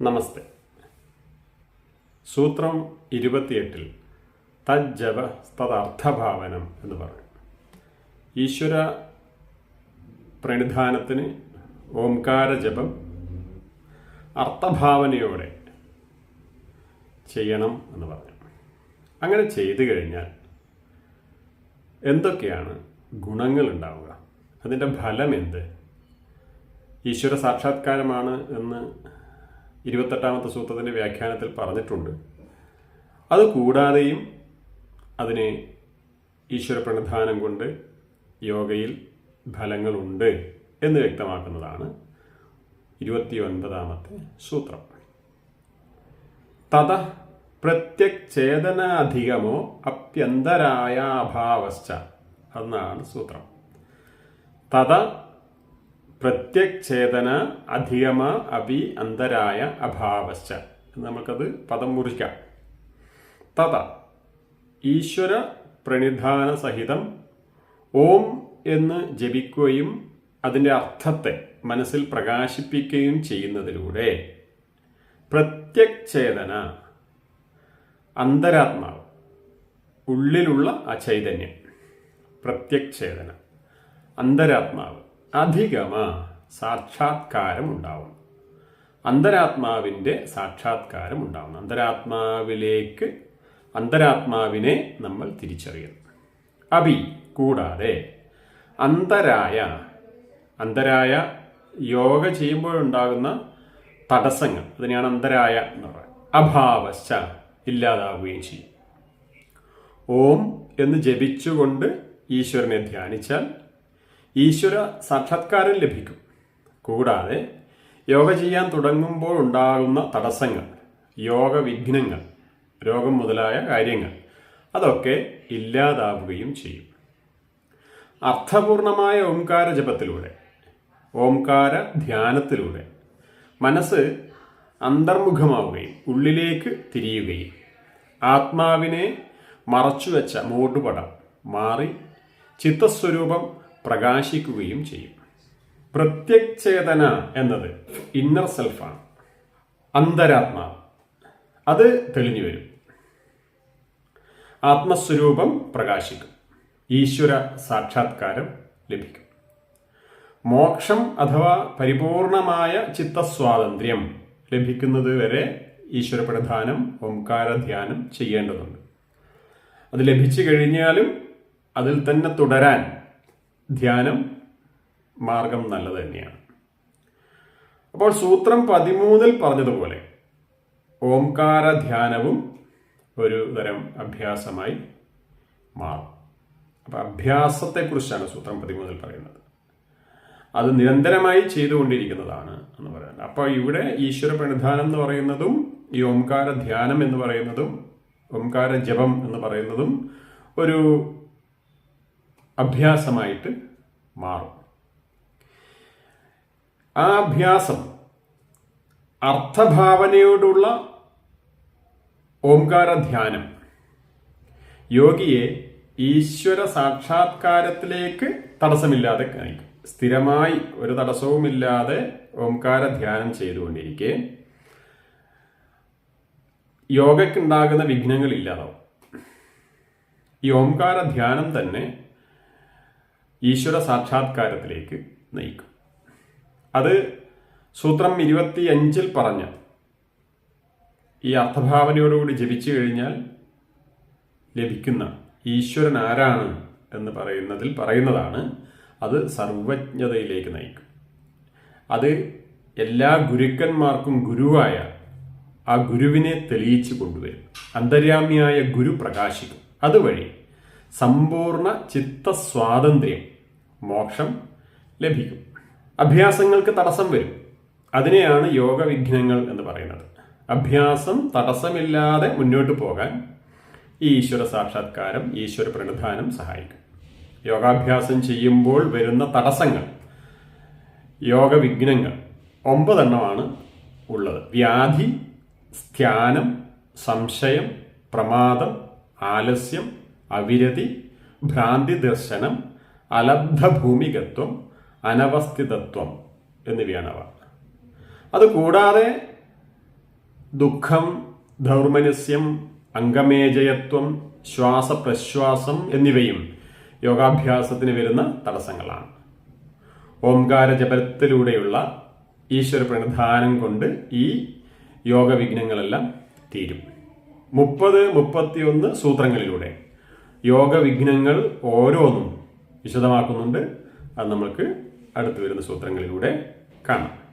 നമസ്തേ. സൂത്രം ഇരുപത്തിയെട്ടിൽ തജ്ജവ തദർത്ഥഭാവനം എന്ന് പറയും ഈശ്വര പ്രണിധാനത്തിന് ഓംകാര ജപം അർത്ഥഭാവനയോടെ ചെയ്യണം എന്ന് പറഞ്ഞു. അങ്ങനെ ചെയ്തു കഴിഞ്ഞാൽ എന്തൊക്കെയാണ് ഗുണങ്ങൾ ഉണ്ടാവുക? അതിന്റെ ഫലം എന്ത്? ഈശ്വര സാക്ഷാത്കാരമാണ് എന്ന് ഇരുപത്തെട്ടാമത്തെ സൂത്രത്തിന്റെ വ്യാഖ്യാനത്തിൽ പറഞ്ഞിട്ടുണ്ട്. അതുകൂടാതെയും അതിനെ ഈശ്വര പ്രണിധാനം കൊണ്ട് യോഗയിൽ ഫലങ്ങളുണ്ട് എന്ന് വ്യക്തമാക്കുന്നതാണ് ഇരുപത്തിയൊൻപതാമത്തെ സൂത്രം. തത പ്രത്യക്ചേതനാധികമോ അഭ്യന്തരായ അഭാവശ്ച എന്നാണ് സൂത്രം. തത പ്രത്യക്ഷേതന അധികമ അഭി അന്തരായ അഭാവശ്ച. നമുക്കത് പദം മുറിക്കാം. തഥ. ഈശ്വര പ്രണിധാന സഹിതം ഓം എന്ന് ജപിക്കുകയും അതിന്റെ അർത്ഥത്തെ മനസ്സിൽ പ്രകാശിപ്പിക്കുകയും ചെയ്യുന്നതിലൂടെ പ്രത്യക്ഷേതന അന്തരാത്മാവ് ഉള്ളിലുള്ള ആ ചൈതന്യം പ്രത്യക്ഷേതന അന്തരാത്മാവ്. അധികമ സാക്ഷാത്കാരം ഉണ്ടാവും അന്തരാത്മാവിന്റെ സാക്ഷാത്കാരം ഉണ്ടാവണം അന്തരാത്മാവിലേക്ക് അന്തരാത്മാവിനെ നമ്മൾ തിരിച്ചറിയണം അഭി കൂടാതെ അന്തരായ അന്തരായ യോഗ ചെയ്യുമ്പോഴുണ്ടാകുന്ന തടസ്സങ്ങൾ. അതിനെയാണ് അന്തരായ എന്ന് പറയുന്നത്. അഭാവശ്ച ഇല്ലാതാവുകയും ചെയ്യും. ഓം എന്ന് ജപിച്ചുകൊണ്ട് ഈശ്വരനെ ധ്യാനിച്ചാൽ ഈശ്വര സാക്ഷാത്കാരം ലഭിക്കും. കൂടാതെ യോഗ ചെയ്യാൻ തുടങ്ങുമ്പോൾ ഉണ്ടാകുന്ന തടസ്സങ്ങൾ യോഗ വിഘ്നങ്ങൾ രോഗം മുതലായ കാര്യങ്ങൾ അതൊക്കെ ഇല്ലാതാവുകയും ചെയ്യും. അർത്ഥപൂർണമായ ഓംകാര ജപത്തിലൂടെ ഓംകാര ധ്യാനത്തിലൂടെ മനസ്സ് അന്തർമുഖമാവുകയും ഉള്ളിലേക്ക് തിരിയുകയും ആത്മാവിനെ മറച്ചുവെച്ച മൂടുപടം മാറി ചിത്തസ്വരൂപം പ്രകാശിക്കുകയും ചെയ്യും. പ്രത്യക്ഷേതന എന്നത് ഇന്നർ സെൽഫാണ് അന്തരാത്മാ. അത് തെളിഞ്ഞു വരും. ആത്മസ്വരൂപം പ്രകാശിക്കും. ഈശ്വര സാക്ഷാത്കാരം ലഭിക്കും. മോക്ഷം അഥവാ പരിപൂർണമായ ചിത്തസ്വാതന്ത്ര്യം ലഭിക്കുന്നത് വരെ ഈശ്വര പ്രധാനം ഓംകാര ധ്യാനം ചെയ്യേണ്ടതുണ്ട്. അത് ലഭിച്ചു കഴിഞ്ഞാലും അതിൽ തന്നെ തുടരാൻ ധ്യാനം മാർഗം നല്ലത് തന്നെയാണ്. അപ്പോൾ സൂത്രം പതിമൂന്നിൽ പറഞ്ഞതുപോലെ ഓംകാര ധ്യാനവും ഒരു തരം അഭ്യാസമായി മാറും. അപ്പം അഭ്യാസത്തെക്കുറിച്ചാണ് സൂത്രം പതിമൂന്നിൽ പറയുന്നത്. അത് നിരന്തരമായി ചെയ്തുകൊണ്ടിരിക്കുന്നതാണ് എന്ന് പറയുന്നത്. അപ്പോൾ ഇവിടെ ഈശ്വര പ്രണിധാനം എന്ന് പറയുന്നതും ഈ ഓംകാര ധ്യാനം എന്ന് പറയുന്നതും ഓംകാര ജപം എന്ന് പറയുന്നതും ഒരു അഭ്യാസമായിട്ട് മാറും. ആ അഭ്യാസം അർത്ഥഭാവനയോടുള്ള ഓംകാര ധ്യാനം യോഗിയെ ഈശ്വര സാക്ഷാത്കാരത്തിലേക്ക് തടസ്സമില്ലാതെ കാണിക്കും. സ്ഥിരമായി ഒരു തടസ്സവുമില്ലാതെ ഓംകാര ധ്യാനം ചെയ്തുകൊണ്ടിരിക്കെ യോഗയ്ക്കുണ്ടാകുന്ന വിഘ്നങ്ങൾ ഇല്ലാതാവും. ഈ ഓംകാര ധ്യാനം തന്നെ ഈശ്വര സാക്ഷാത്കാരത്തിലേക്ക് നയിക്കും. അത് സൂത്രം ഇരുപത്തിയഞ്ചിൽ പറഞ്ഞ ഈ അർത്ഥഭാവനയോടുകൂടി ജപിച്ചു കഴിഞ്ഞാൽ ലഭിക്കുന്ന ഈശ്വരൻ ആരാണ് എന്ന് പറയുന്നതിൽ പറയുന്നതാണ് അത് സർവജ്ഞതയിലേക്ക് നയിക്കും. അത് എല്ലാ ഗുരുക്കന്മാർക്കും ഗുരുവായ ആ ഗുരുവിനെ തെളിയിച്ചു കൊണ്ടുവരും. അന്തര്യാമിയായ ഗുരു പ്രകാശിക്കും. അതുവഴി സമ്പൂർണ ചിത്തസ്വാതന്ത്ര്യം മോക്ഷം ലഭിക്കും. അഭ്യാസങ്ങൾക്ക് തടസ്സം വരും. അതിനെയാണ് യോഗ വിഘ്നങ്ങൾ എന്ന് പറയുന്നത്. അഭ്യാസം തടസ്സമില്ലാതെ മുന്നോട്ട് പോകാൻ ഈ ഈശ്വര സാക്ഷാത്കാരം ഈശ്വര പ്രണിധാനം സഹായിക്കും. യോഗാഭ്യാസം ചെയ്യുമ്പോൾ വരുന്ന തടസ്സങ്ങൾ യോഗ വിഘ്നങ്ങൾ ഒമ്പതെണ്ണമാണ് ഉള്ളത്. വ്യാധി ധ്യാനം സംശയം പ്രമാദം ആലസ്യം അവിരതി ഭ്രാന്തി ദർശനം അലബ്ധഭൂമികത്വം അനവസ്ഥിതത്വം എന്നിവയാണ് അവ. അതുകൂടാതെ ദുഃഖം ദൗർമനസ്യം അംഗമേജയത്വം ശ്വാസപ്രശ്വാസം എന്നിവയും യോഗാഭ്യാസത്തിന് വരുന്ന തടസ്സങ്ങളാണ്. ഓംകാര ജപത്തിലൂടെയുള്ള ഈശ്വര പ്രണധാനം കൊണ്ട് ഈ യോഗ വിഘ്നങ്ങളെല്ലാം തീരും. മുപ്പത് മുപ്പത്തിയൊന്ന് സൂത്രങ്ങളിലൂടെ യോഗ വിഘ്നങ്ങൾ ഓരോന്നും വിശദമാക്കുന്നുണ്ട്. അത് നമുക്ക് അടുത്തു വരുന്ന സൂത്രങ്ങളിലൂടെ കാണാം.